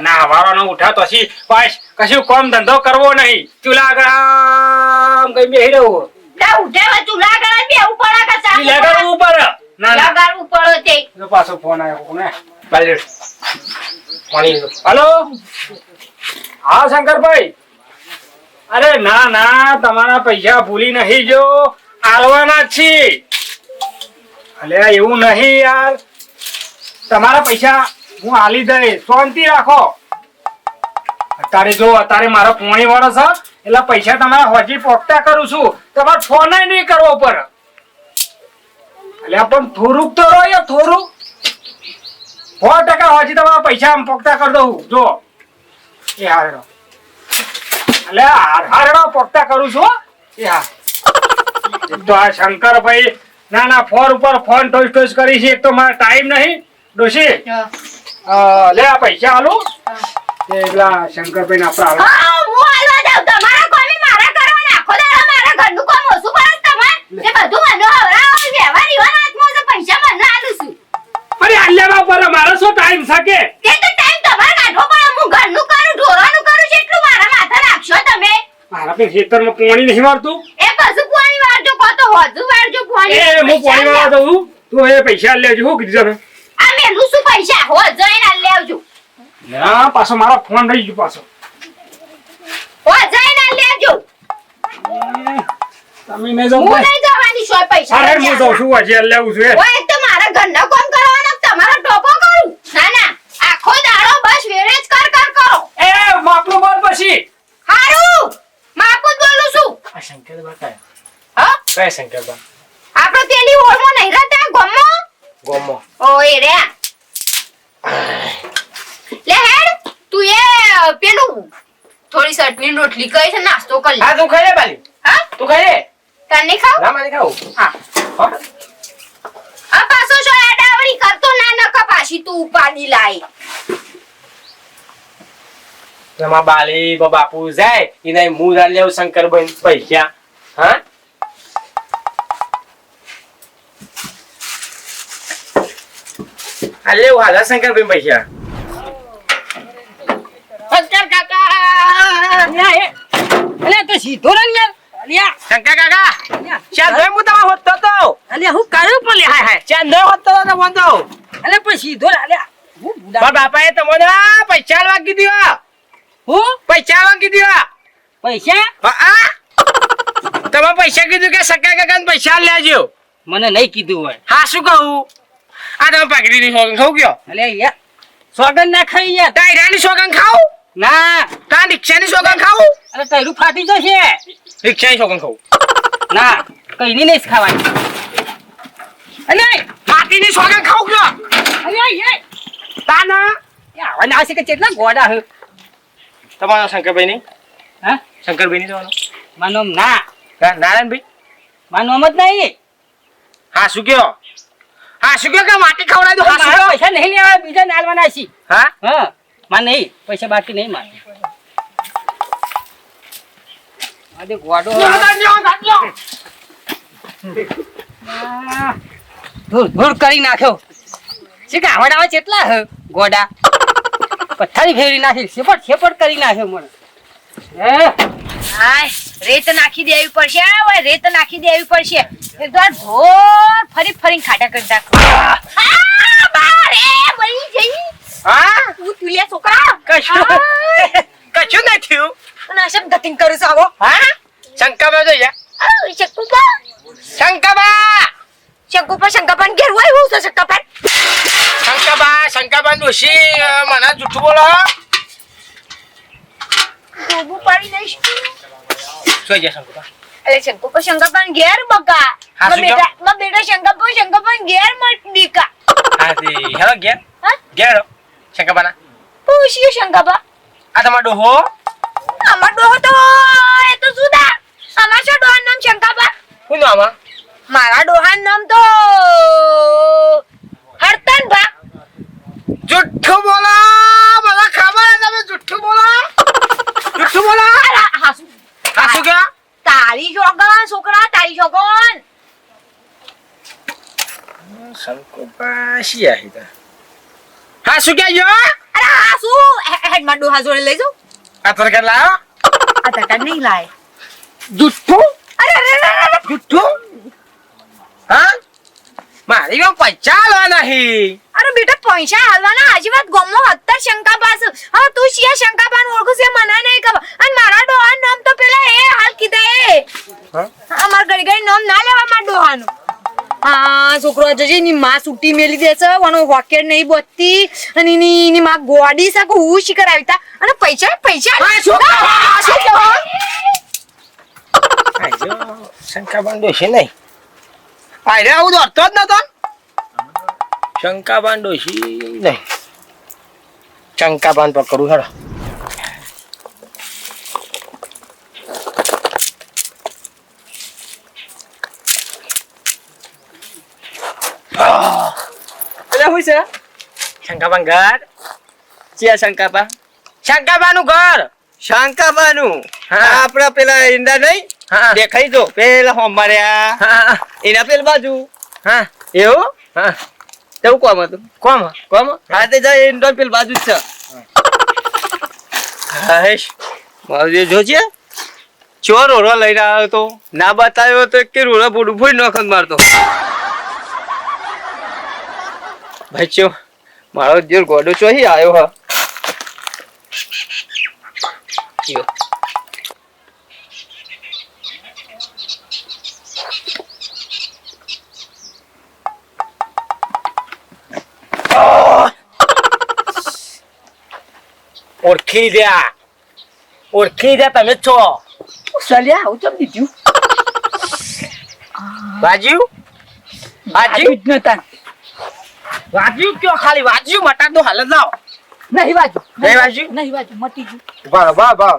ના હવારો ઉઠાતો છી પાસ કશું કોમ ધંધો કરવો નહીં. ચૂલા આગળ આમ કઈ બેહી રહેવું ના ઉઠાવે ચૂલા આગળ બે ઉપર પડે કે ચા ઈ લગાડવું ના. ના પડે તે પાછો ફોન આવ્યો કોને? બાલ્યો પાણી હેલો? હા શંકરભાઈ? અરે ના ના તમારા પૈસા ભૂલી નહીં જો. આલવાના છી અલે એવું નહીં યાર. તમારા પૈસા હું આલી દઈશ. શાંતિ રાખો. અત્યારે જો, અત્યારે મારો પોણી વાળો છે એટલે પૈસા તમારા હજી પોકતા કરું છું. તમારે ફોન નહીં કરવો પડે. એટલે પણ થોડુંક તો રહો થોડુંક. સો ટકા હજી તમારા પૈસા આમ પોકતા કરી દઉં. જો. એ હારેડો એટલે હાર હારેડો પોકતા કરું છું. એ હા. તો આ શંકરભાઈ ના ના ફોન ઉપર ફોન ટોસ ટોસ કરી છે, એક તો મારે ટાઈમ નહીં. ડોશી લે આ પૈસા આલું. એ પેલા શંકરભાઈ ના આપડા હા હું હાલવા જાઉં. તમારા કોમે મારા કરવાના આખો દાડો મારા ઘરનું કામ ઓછું એ બધું મને હવરાવો વ્યવહાર પૈસા મને આલું છું. અરે આલ્યા બાપા મારે શું ટાઈમ શકે તે તો ટાઈમ તમારે કાઢવો પડે. હું ઘરનું કરું ઢોરાનું કરું છું મારા માથે રાખશો તમે. મારા પે ખેતરમાં પોણી નહીં મારતું એ કશું પાણી વાળજો કો તો હોજુ વાળજો પાણી એ હું પોણી દઉં તું એ પૈસા લેજો શું કીધું તમે આ મેલું શું પૈસા? હોજો ના પાછો મારો ફોન રહી ગયો પાછો. ઓ લઈ આવજો તમે નહીં જાવ હું નહીં જવાની સોય પૈસા અરે હું. જાઉં છું હજી લેવું છું. ઓય તો મારા ઘરના કામ કરવાનો તમારો ટોપો કરું? ના ના આખો દાડો બસ વેરે જ કર કર કરો. એ માપનું બોલ પછી. હારું માપું જ બોલું છું. આ શંકરબા બતાય હા? કઈ શંકરબા આપણે પેલી ઓળમાં નહીં રહેતા ગમો ગોમો ઓય રે લે હેડ તું એ પેલું થોડી ચટણી ને રોટલી કઈ છે નાસ્તો કરી હા તું ખાઈ લે બાલી હા? તું ખાઈ લે. તને ખાવ? ના મને ખાવ. હા? આ પાછો છો ડાવરી કરતો ના નકા પાછી તું ઉપાડી લાઈ તમા બાલી બા બાપુ જાય એને મુરા લેવ શંકર બન પૈસા. હા? આ લેવું શંકર બન પૈસા. શંકર અલે તો સીધો રંગ યાર. અલ્યા. શંકા કાકા ચાંદો હું તમારે હોતો તો અલ્યા હું કર્યું પણ લે હાય હાય ચાંદો હોતો તો બોંધો અલે પણ સીધો રે, અલ્યા હું બુડા. બાપાએ તમને પૈસા આલવા દીવા હું. પૈસા આલવા કીધું પૈસા? હા તમે પૈસા કીધું કે શંકા કાકા પૈસા લેજો. મને નહીં કીધું હોય. હા શું કહું? આ તમે પાઘડીની સોગન ખાવ ગયો અલે યાર. સોગન ના ખાઈ યાર. ટાયરાની સોગન ખાવ? ના. તા રિક્ષાની સોગન ખાવ? અરે તૈરું ફાટી જશે. રિક્ષાની સોગન ખાવું ના કઈ નહીં ખાવાની. અરે ફાટી ની ખાવ ખાવું અલે અરે તાના આવા ના છે કે કેટલા ગોડા હે? તમારો શંકરભાઈ નહીં હા? શંકરભાઈ નહીં તમારો માનો ના. નારાયણભાઈ? માનો જ નહીં હા શું કયો? હા શું કયો કે માટી ખવડાવી દો? પૈસા નહીં લેવા બીજા નાલવાના છે. હા? હા માં નહીં પૈસા બાકી નહીં માં આજે ગોડો ધૂળ ધૂળ કરી નાખ્યો. છે કે આવડાવે કેટલા ગોડા. પથ્થરી ફેરી નાખી શેપટ શેપટ કરી નાખ્યો મને. હે? રેત નાખી દેવી પડશે ઓય રેત નાખી દેવી પડશે. એકવાર ઢોર ફરી ફરી ખાટા કરી નાખો. આ મરી જઈ. હા? તું તુલિયા છોકરા. કશું કશું નહીં થયું. ના શબ્દ ગતિંગ કરું છું આવો હા શંકરભાઈ જોઈએ આ શંકુપા શંકરબા શંકુપા શંકરપાન ઘેર હોય હું છે શંકરપાન શંકરબા શંકરબા ડોશી મને જૂઠું બોલો ડૂબું પાડી દઈશ શું ગયા શંકરબા અરે શંકુપા શંકરપાન ઘેર બકા હા, માં શું બેટા માં બેટા શંકરપા શંકરપાન ઘેર મત દીકા હા તે હેલો ઘેર હા ઘેર હેલો શંકરબાના પૂછ્યું શંકરપા આ તમારો ડોહો ડોહો તો એ તો જુદા અમાર શું ડોહાનું નામ શંકરપા શું નામ આ? મારા ડોહાનું નામ તો હરતન ભા. જુઠ્ઠું બોલો! મને ખબર તમે જુઠ્ઠું બોલો! જુઠ્ઠું બોલો! હાસુ. હા શું કયો? તારી શોગન છોકરા તારી શોગન શંકરબા શી આહી હા શું કહેજો અરે હા આ શું હે- હેડમાં ડોહા જોડે લઈ જાઉં. આધાર કાર્ડ લાવ્યો આધાર કાર્ડ નહીં લાય જુઠ્ઠું અરે અરે અરે, અરે જુઠ્ઠું હા મારી પાસે પૈસા આલવા નહીં અરે બેટા પૈસા હાલવાના આજી વાત ગમો અત્તર શંકા પાસ હવે તું શિયા શંકા પાન ઓળખું છે મને નહીં ખબર અને મારા ડોહાનું નામ તો પેલા એ હાલ કીધા એ હા? અમાર ઘડી ઘડી નામ ના લેવા હા છોકરો જજી ની માં સુટી મેલી દે છે વનો હોકેટ નહીં બોતતી અને એની એની માં ગોડી સાકો હું શિકાર આવતા અને પૈસા પૈસા. શંકા બાંડો છે આ નહીં. આરે આવું દોડતો જ નતો. શંકા બાંડો છે નહીં. શંકાબાન પર કરું હેડો એટલે શું છે? શંકાબા ઘર. ચિયા શંકાબા. શંકાબાનું ઘર. શાંકાબાનું? હા. આપડા પેલા ઈંડા નહીં? હા. દેખાઈ જો. પેલા હોમાર્યા એના પેલ બાજુ. હા. એવું? હા. તેવું કોમ હતું? કોમ? કોમ? હા. તે જાય ઈંડો પેલ બાજુ જ છે. હાશ મારું જોજે. ચોર ઓરો લઈને આવ્યો તો. ના બતાવ્યો તો કે રોડા ફોડું ફોડી નોખત મારતો. ભાઈ ચો મારો જે ગોડો ચોહી આવ્યો હા. ઓળખી ગયા ઓળખી ગયા તમે છો. સલ્યા આવું ચમ દીધું? બાજુ? બાજુ જ નતા વાજ્યું કયો ખાલી? વાજ્યું મટા તો હાલ લાવ. નહીં વાજ્યું. નહીં વાજ્યું? નહીં વાજ્યું મટી ગયું. વાહ વાહ વાહ.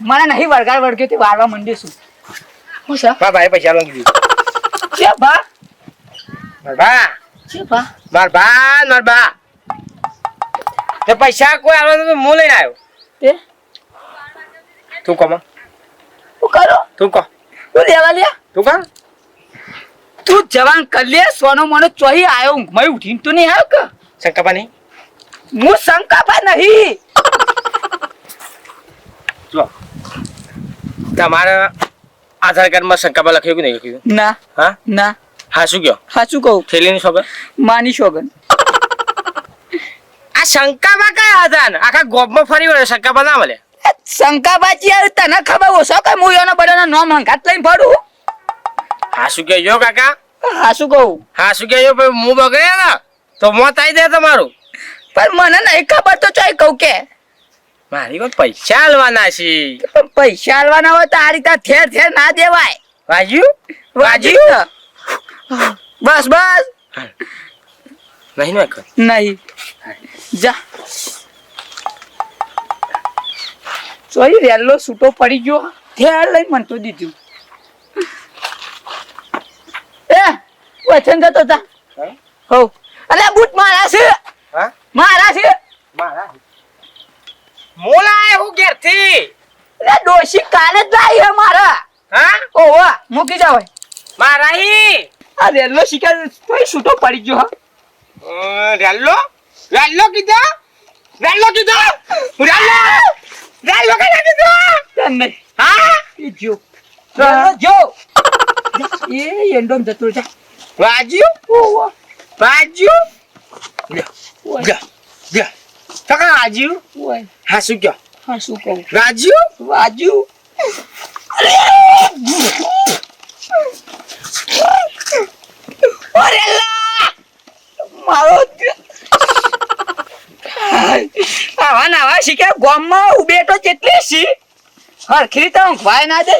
મને નહીં વળગાડ વળગ્યો તે વાળવા માંડ્યો છું. હું ભાઈ પૈસા લો કીધું છે બા માર બા છે બા માર બા બા તે પૈસા કોઈ આલો તો હું લઈને આવ્યો. તે? તું કમ તું કરો? તું કહો તું લેવા લે તું કર તું જવાન કર લે સોનો મોનો ચોહી આવ્યો મેં ઉઠીને તો નહીં આવ્યો કે? શંકાપા નહીં હું શંકાપા નહીં. જો. તમારા આધાર કાર્ડમાં શંકાપા લખ્યું કે નહીં લખ્યું? ના. હા? ના. હા શું કયો સાચું કહું? થેલીની ખબર માની શોગન આ શંકાબા કયા હતા ને? આખા ગોપમાં ફરી વળે શંકાબા ના મળે. શંકાબાજી યાર તને ખબર ઓછો કે હું એનો બધાનો નામ હંગાત લઈને ફરું? હા શું કહેજો કાકા? હા શું કહું? હા શું કહેજો ભાઈ હું બગડે ને તો મોત આવી જાય તમારું. પણ મને નહીં ખબર તો ચોય કહું કે. મારી કોઈ પૈસા આલવાના છે. પણ પૈસા આલવાના હોય તો આ રીતે ઠેર ઠેર ના દેવાય. વાજ્યું? વાજ્યું? બસ બસ. નહીં નહીં નહીં. જા. ચોઈ રેલો છૂટો પડી ગયો. ઠેર લઈ મને તો દીધું. એ વચન જતો તા હો? અલે બૂટ મારા છે. મારા છે. મારા મોલા હું ઘેરથી. અલે ડોશી કાલે જ લાવી હે મારા. હા? ઓહો મૂકી જાવ મારા હી. આ રેલો શિકાર તોય છૂટો પડી ગયો હા. રેલ્લો રેલ્લો કીધા રેલ્લો કીધો રેલ્લો રેલ્લો કીધા કીધો તને નહીં હા એ જો રેલો જો એ એંડોમ જતો જા વાજ્યું ઓહો વાજ્યું ઓય જા જા ટકા વાજ્યું ઓય હા શું કયો હા શું કહું વાજ્યું વાજુ અરે લા! મારો દ- આવા નાવા માં ગામમાં ઉભેટો કેટલી સી હરખી તો ઊંઘવાય ના દે.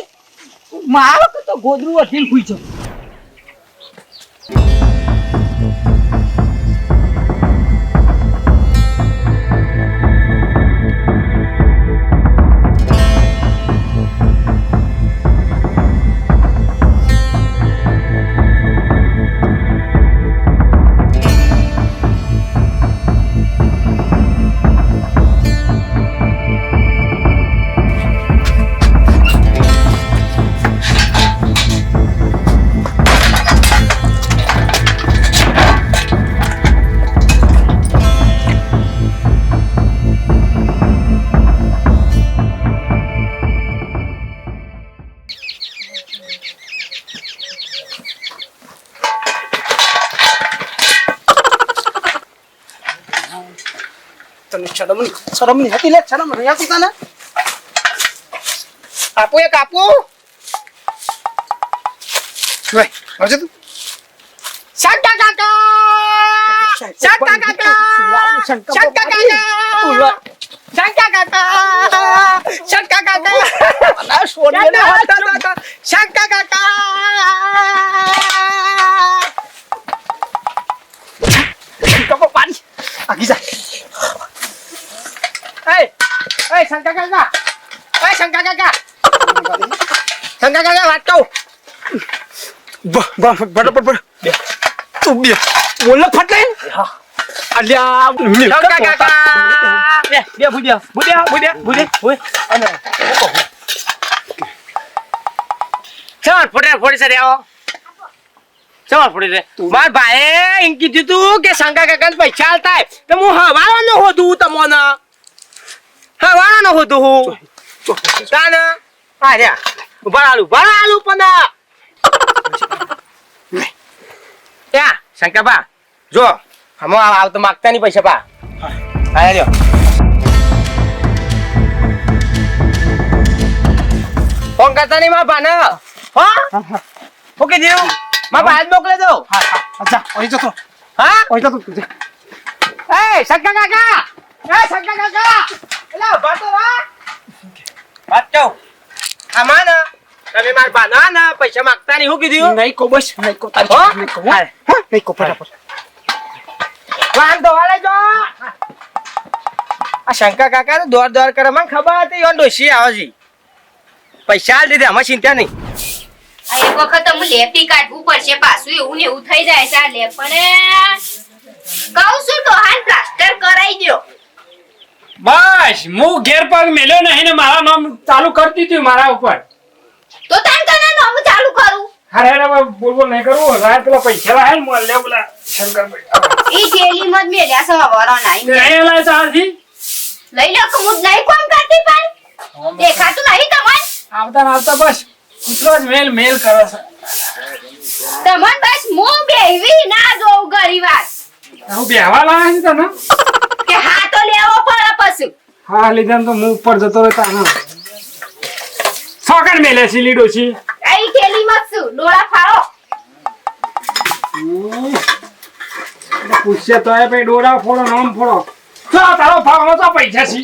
મારો તો ગોદરું વધીને ખુઈ જાઉં. તને શરમ નહીં શરમ નહીં હતી લે શરમ નહીં હતી તને આપો એક આપો લે આવજે તું શંકા કાકા શંકા કાકા શંકા કાકા શંકા કાકા શંકા કાકા અલા સોનિયા ને હાથ કાકા શંકા કાકા શંકા પાણી આગી જા એ એ શંકા કાકા એ શંકા કાકા શંકા કાકા વાત કહું બરાબર તું બે. બોલ ફટ લઈને અલ્યા શંકા કાકા બે બે ભૂડ્યા. ભૂડ્યા ભૂડ્યા ભૂડે ભૂડે અને ચાલ ફોટે ફોટે સર આવો. ચાલ ફોટે રે માર ભાઈએ એમ કીધું તું કે શંકા કાકા પૈસા આલતા હોય. તો હું હવાનો હોતું તમોને. હવાનો હોતું હું. તાન? આ રહ્યા ભરાલું ભરાલું પણ ત્યાં શંકાબા જો હમો આવ તો માગતા નહીં પૈસા પા હા. લ્યો ફોન કરતા નહીં મારા ભાને? હો? ઓકે દેવ મારા ભાઈ મોકલે દો. હા હા. અચ્છા ઓય જતો હા? ઓય જતો એ શંકા કાકા. એ શંકા કાકા. એલા બાતો રા. વાત કહું? આમાં તમે મારા ભાના પૈસા માગતા નહીં હું કીધું? નહીં કો બસ નહીં કો તારી હો? નહીં કો હા? નહીં કો ફટાફટ. વાન તો જો. આ શંકા કાકા તો દોર દોર કરે મને ખબર હતી યોન ડોશી આવજી પૈસા લીધે દીધે અમે ચિંતા નહીં. આ એક વખત હું લેપી કાઢવું પડશે પાછું એવું ને એવું થઈ જાય છે આ લેપ પણ કહું છું તો હાલ પ્લાસ્ટર કરાઈ દો બસ હું ઘેર પગ મેલ્યો નહીં ને મારા નામ ચાલુ કરતી હતી મારા ઉપર. તો તાન કના નામ ચાલુ કરું? અરે અરે હવે બોલ બોલ નહીં કરવું રાત પેલા પૈસા લાવે ને મોલ લે પેલા શંકરભાઈ ઈ જેલી મત મેલ્યા સવા વરો નહીં નહીં લાય ચાલથી લઈ લો કે હું નહીં કોમ કરતી પણ? દેખાતું નહીં તમને? આવતા આવતા બસ. કૂતરો જ મેલ મેલ કરો છે. તમને બસ હું બેહવી ના જોઉં ઘણી વાર હું બેહવા લાવે છે તને? કે હા તો લેવો પડે પછી. હા લીધા તો હું ઉપર જતો રહેતા હા સોકર મેલે છે લીડો છે. આઈ કેલી મત ડોળા ફાળો. પૂછશે તો એ પછી ડોળા ફોડો નામ ફોડો. તો તારો ભાગનો તો પૈસા છે.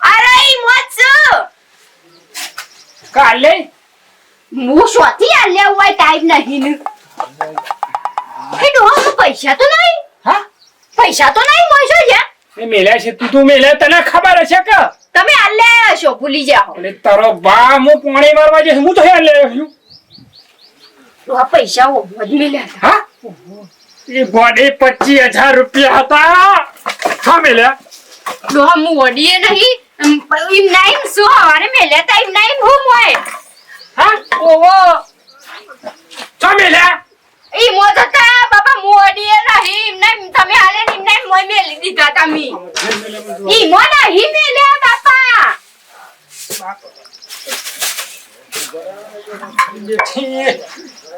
અરે શું કાલે હું શોથી લેવું હોય ટાઈમ નહીં ને એ ડોળા પૈસા તો નહીં. હા? પૈસા તો નહીં. એ મેલ્યા છે તું તું મેલ્યા તને ખબર હશે કે? તમે આલ્યા છો ભૂલી જાઓ એટલે તારો બા હું પાણી મારવા જઈશ હું તો હેર લે છું. ડોહા પૈસા ઓ મેલ્યા હા? એ બોડી પચીસ હજાર રૂપિયા હતા. હા મેલ્યા. હા હું ઓડીએ નહીં એમ નાઈમ શું હવારે મેલ્યા તા એમ નાઈમ હું મોય હા? ઓવો ચા મેલ્યા ઈ મો જતા બાપા મોડીએ નહીં એમ નાઈમ તમે હાલે ને એમ મેલી દીધા તમે ઈ મો નહીં મેલ્યા બાપા.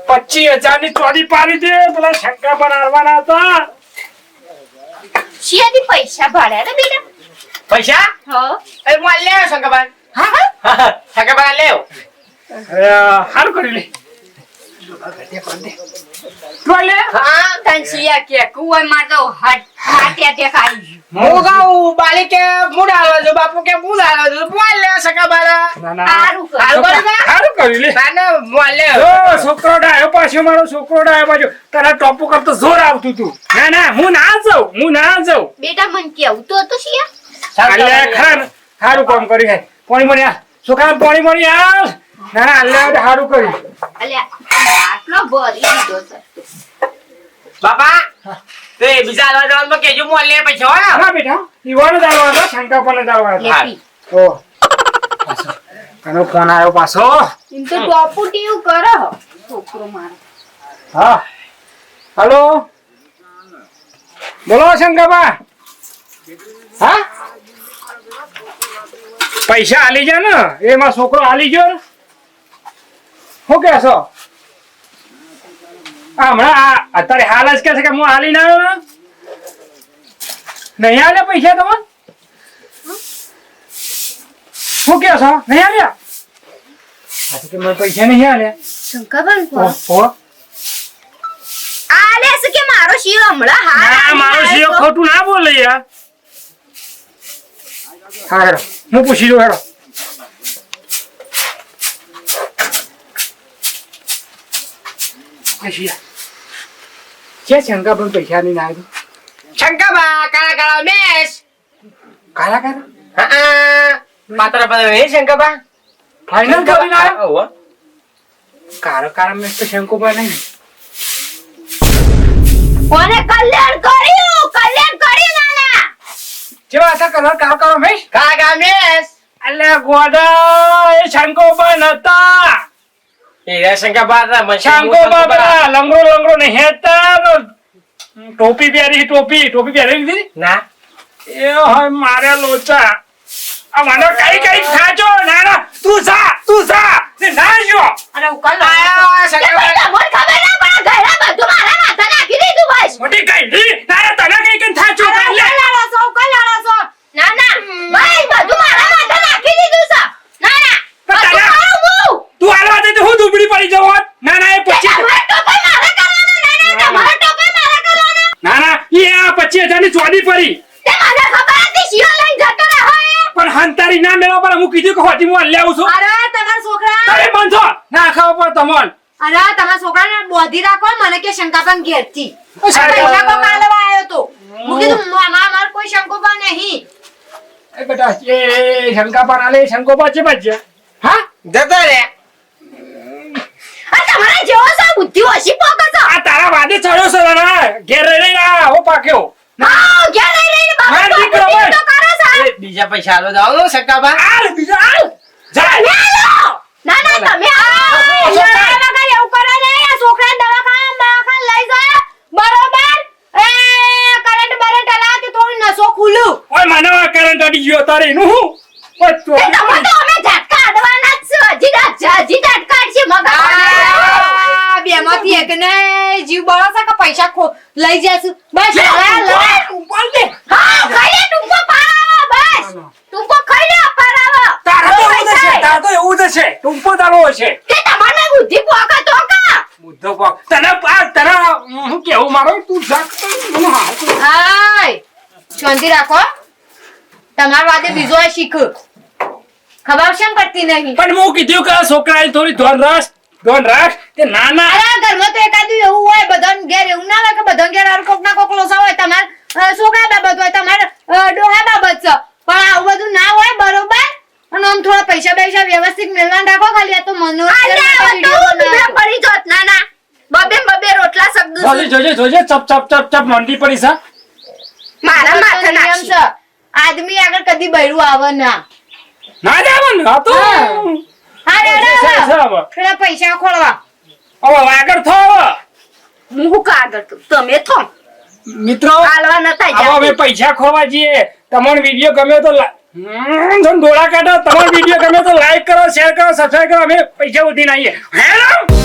પચીસ હજારની ચોરી પાડી દે પેલા શંકા બનાવવાના હતા. શિયાથી પૈસા ભાડ્યા ને બેટા? પૈસા? હો. એ મોલ લેવ શંકાભાઈ? હા શંકાબા લેવ. સારું કરી લે. તું લે હા તન શિયા કે કુવાયમાં તો હાટ હાટ્યા તે ખાઈ હું કહું બાલી કે ડાળવા છું બાપુ કે હું ડાળવા છું મોલ લેવ શંકાબા ના ના. સારું કર. કરે કરી. લે. તાને મોલ જો છોકરો ડાયો પાછો મારો છોકરો ડાયો પાછો. તારા ટોપુ કરતો જોર આવતું તું. ના ના હું ના જાઉં હું ના જાઉં. બેટા મન કેવું તો તો શિયા? સારું કામ કર્યું હે. પાણી આ છોકરા પાણી આ ના ના અલ્યા સારું કર્યું અલ્યા આટલો ભરી દીધો છે. બાપા તે બીજા હાલવા માં કેજો મો લે પૈસા હો ના. બેટા ઈવાનો દાળવા હતો શંકા પણ લેપી ઓ. એનો ફોન આવ્યો પાછો? ઇન તો ડોપુટીવ કરો છોકરો મારો. હા. હલો? બોલો શંકાબા હા? પૈસા આલી જા ને? એમાં છોકરો આલી ગયો ને? શું કે છો? હમણાં આ અત્યારે હાલ જ કે છે કે હું આલી ના આવ્યો નહીં આલ્યા પૈસા તમે શું કે છો? નહીં આવ્યા કે મને પૈસા નહીં હાલે શંકરભાઈ ઓહો આલે છે કે મારો શિયો હમણાં હા મારો ખોટું ના બોલે યાર. હા હેડો. હું પૂછી દઉં હેડો. પૈસા છે શંકા પણ પૈસા નહીં ના શંકાબા કાળા કાળા મેશ કાલા કાલા હા પાત્ર પાત્ર નહીં શંકાબા ફાઇનલ કરીને આવ્યો ઓહો. કારો કારો મેં તો શંકુબા નહીં કોને કલ્યાણ કર્યું કલ્યાણ કર્યું નાના જેવા હતા કલર કારો કારો મેં કાળા કાળા મેશ અલ્યા ગોડા એ શંકુબા નતા મને લંગડો લંગડો નહીં હેતા ટોપી પહેરી ટોપી ટોપી પહેરી લીધી ના. એ હોય મારે લોચા. આ મને કઈ કઈ ખાજો? ના ના તું જા તું જા. ને ના જો અરે ઉકલ આયા તમને ખબર ના પણ ઘરે બધું મારા માથા નાખી દીધું બસ. મોટી કઈ ના ના, તને કઈ કઈ થાચો અરે કર લે ઉકલ લાડો છો ઉકલ લાડો છો ના ના ભાઈ બધું મારા માથે નાખી દીધું છે ના ના પણ બધું તારા- મારું હું તું આલવા દે તો જવો ના ના એ કરવાના ના ના તમારે ટોપે મારે કરવાના. ના ના એ આ પચીસ હજારની ચોરી પડી. તે મને ખબર હતી શિયો લઈને જતો રહો એ પણ હંતારી ના મેળવા પર હું કીધું કે હોતી હું લેવું છું. અરે તમારા છોકરા. તારે બંધો ના ખાવા પર તમોન અરે તમારા છોકરાને બોધી રાખો મને કે શંકાપન ઘેરથી. પૈસા કો કાલવા આવ્યો તો હું કીધું મામા અમાર કોઈ શંકોબા નહીં. એ બેટા એ શંકાપા ના લે શંકોપા છે બચ્ચે હા? જતો રે. આ તમારા જેવો છો બુદ્ધિ ઓછી પોકો છો આ તારા વાદે ચડ્યો છે ના ઘેર રહી રહી ના હો પાક્યો. હા ઘેર રહી લઈને બાપા હા, તો દીકરો કરો છો બીજા પૈસા આલો જાઓ નો શંકાબા આલ બીજો આલ જા. ના ના. તમે આ એવું કરો ને આ છોકરાને દવાખાને દવાખાને લઈ જાઓ. બરોબર? એ કરંટ બરંટ કે થોડું નસો ખુલ્લું. ઓય મને કરંટ અડી ગયો તારે એનું હું? ઓય તો તે તમે તો અમે ઝટકા અડવાના જ છો. હજી ના- હજી ઝટકા અડશે મગજ બેમાંથી જીવ બળો છે કે પૈસા ખો લઈ જશું બસ હવે લો. હા ખાઈ ટૂંકો પારાવો બસ. ટૂંકો ખાઈ લે પારાવો તારા તો એવું છે. તારા તો એવું છે ટૂંકો તારો છે કે તમારે બુદ્ધિ પોકા તો કા બુદ્ધો પોક. તને આ તને હું કેવું મારો? તું જાક તું હાય. શાંતિ રાખો તમાર વાતે બીજો એ શીખ. ખબર ને પડતી નહીં. પણ હું કીધું કે છોકરાએ થોડી ધોન રાખ ધોન રાખ તે નાના અરે આ ઘરમાં તો એકાદું એવું હોય બધાને ઘેર એવું ના હોય કે બધાને ઘેર આર કોક ના કોક લોસા હોય તમારે છોકરા બાબત હોય તમારે ડોહા બાબત છે. પણ આવું બધું ના હોય બરોબર? અને આમ થોડા પૈસા પૈસા વ્યવસ્થિત મેળવાન રાખો ખાલી આ તો મનો પડી જોત ના ના. બબે બબે રોટલા શબ્દ જોજે જોજે જોજે ચપ ચપ ચપ ચપ મંડી પડી છે. મારા માથે નાખી છે. આદમી આગળ કદી બૈરું આવે ના. ના જાવન આ તો હા. હા છે, છે, રેડા પેલા પૈસા ખોળવા. હવે આગળ થો હવે. હું કાગળ તમે થો. મિત્રો હાલવા નતા હવે અમે પૈસા ખોવા જઈએ. તમારો વીડિયો ગમ્યો તો ડોળા કાઢો. તમારો વીડિયો ગમ્યો તો લાઈક કરો શેર કરો સબસ્ક્રાઈબ કરો. અમે પૈસા વધી આવીએ. હેલો?